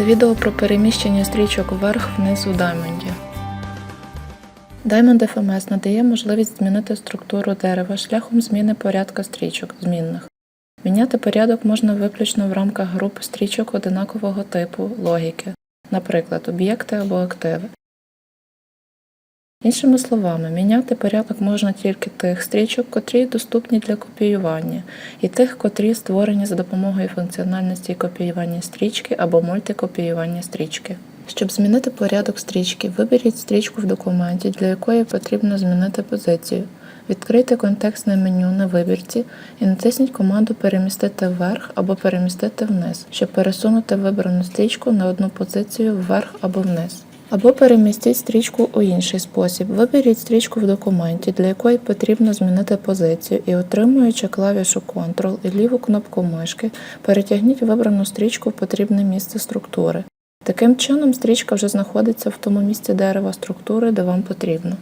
Це відео про переміщення стрічок вверх-вниз у даймонді. Diamond FMS надає можливість змінити структуру дерева шляхом зміни порядка стрічок змінних. Міняти порядок можна виключно в рамках груп стрічок одинакового типу логіки, наприклад, об'єкти або активи. Іншими словами, міняти порядок можна тільки тих стрічок, котрі доступні для копіювання, і тих, котрі створені за допомогою функціональності копіювання стрічки або мультикопіювання стрічки. Щоб змінити порядок стрічки, виберіть стрічку в документі, для якої потрібно змінити позицію. Відкрийте контекстне меню на вибірці і натисніть команду Перемістити вверх або перемістити вниз, щоб пересунути вибрану стрічку на одну позицію вверх або вниз. Або перемістіть стрічку у інший спосіб. Виберіть стрічку в документі, для якої потрібно змінити позицію, і отримуючи клавішу Ctrl і ліву кнопку мишки, перетягніть вибрану стрічку в потрібне місце структури. Таким чином, стрічка вже знаходиться в тому місці дерева структури, де вам потрібно.